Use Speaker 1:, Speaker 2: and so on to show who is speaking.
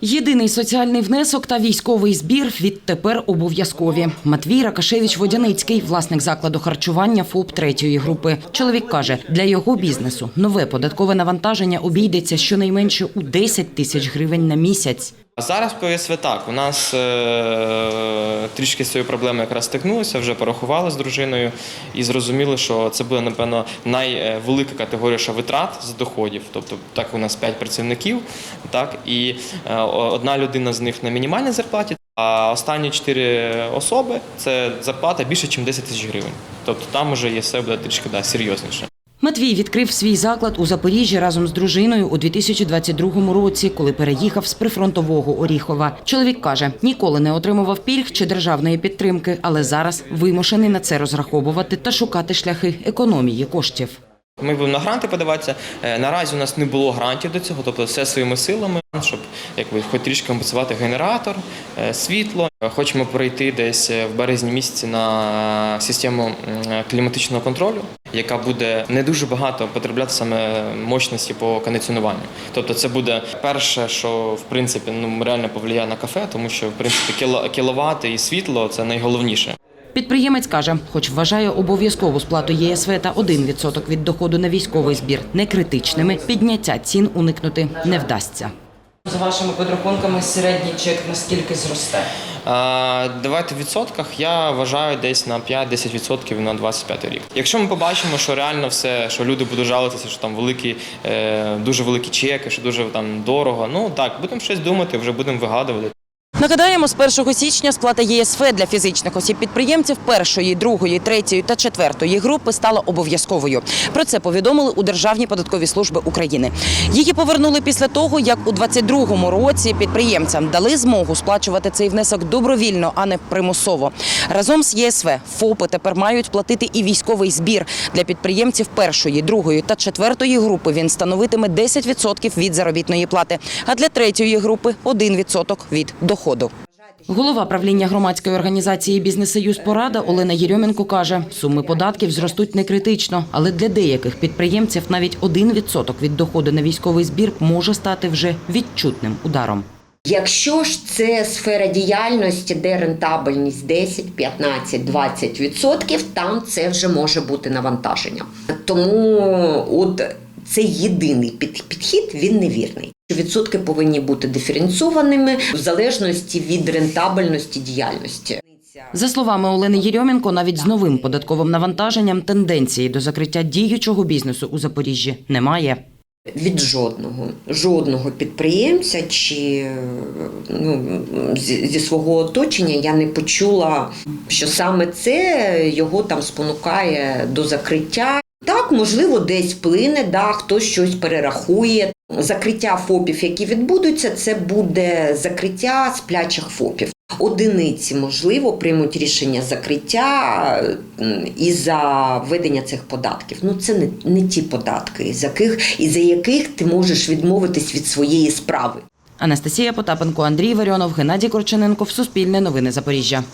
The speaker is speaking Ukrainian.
Speaker 1: Єдиний соціальний внесок та військовий збір відтепер обов'язкові. Матвій Ракашевич Водяницький, власник закладу харчування ФОП третьої групи. Чоловік каже, для його бізнесу нове податкове навантаження обійдеться щонайменше у 10 тисяч гривень на місяць.
Speaker 2: А зараз по так. У нас е- трішки з цією проблемою якраз стикнулися, вже порахували з дружиною і зрозуміли, що це буде, напевно, найвелика категорія що витрат з доходів. Тобто, так у нас 5 працівників, так, і е, одна людина з них на мінімальній зарплаті, а останні 4 особи це зарплата більше, ніж 10 тисяч гривень. Тобто там уже ЄСВ буде трішки да, серйозніше.
Speaker 1: Матвій відкрив свій заклад у Запоріжжі разом з дружиною у 2022 році, коли переїхав з прифронтового Оріхова. Чоловік каже, ніколи не отримував пільг чи державної підтримки, але зараз вимушений на це розраховувати та шукати шляхи економії коштів.
Speaker 2: Ми будемо на гранти подаватися. Е, Наразі у нас не було грантів до цього, тобто все своїми силами, щоб якби хоч трішки компенсувати генератор, е, світло. Хочемо перейти десь е, в березні місяці на систему кліматичного контролю, яка буде не дуже багато потребляти саме мощності по кондиціонуванню. Тобто, це буде перше, що в принципі ну реально повлияє на кафе, тому що в принципі кіло- кіловати і світло це найголовніше.
Speaker 1: Підприємець каже, хоч вважає обов'язкову сплату єСВ та 1% від доходу на військовий збір некритичними, підняття цін уникнути не вдасться. За вашими підрахунками, середній чек наскільки зросте?
Speaker 2: Давайте в відсотках. Я вважаю десь на 5-10% на 25 рік. Якщо ми побачимо, що реально все, що люди будуть жалитися, що там великі, е, дуже великі чеки, що дуже там дорого. Ну так, будемо щось думати, вже будемо вигадувати.
Speaker 1: Нагадаємо, з 1 січня сплата ЄСФ для фізичних осіб-підприємців першої, другої, третьої та четвертої групи стала обов'язковою. Про це повідомили у Державній податковій служби України. Її повернули після того, як у 2022 році підприємцям дали змогу сплачувати цей внесок добровільно, а не примусово. Разом з ЄСВ ФОПи тепер мають платити і військовий збір для підприємців першої, другої та четвертої групи. Він становитиме 10% від заробітної плати, а для третьої групи 1% від доходу. Голова правління громадської організації «Бізнес-Союз Порада» Олена Єрьоменко каже, суми податків зростуть не критично, але для деяких підприємців навіть 1% від доходу на військовий збір може стати вже відчутним ударом.
Speaker 3: Якщо ж це сфера діяльності, де рентабельність 10, 15, 20 відсотків, там це вже може бути навантаження. Тому от це єдиний під- підхід, він невірний. Відсотки повинні бути диференційованими в залежності від рентабельності діяльності.
Speaker 1: За словами Олени Єрьоменко, навіть з новим податковим навантаженням тенденції до закриття діючого бізнесу у Запоріжжі немає.
Speaker 3: Від жодного жодного підприємця чи ну, зі, зі свого оточення я не почула, що саме це його там спонукає до закриття. Так, можливо, десь вплине, да, хтось щось перерахує. Закриття ФОПів, які відбудуться, це буде закриття сплячих ФОПів. Одиниці, можливо, приймуть рішення закриття і за введення цих податків. Ну це не, не ті податки, з яких і за яких ти можеш відмовитись від своєї справи.
Speaker 1: Анастасія Потапенко, Андрій Варіонов, Геннадій Корчененко. Суспільне новини Запоріжжя.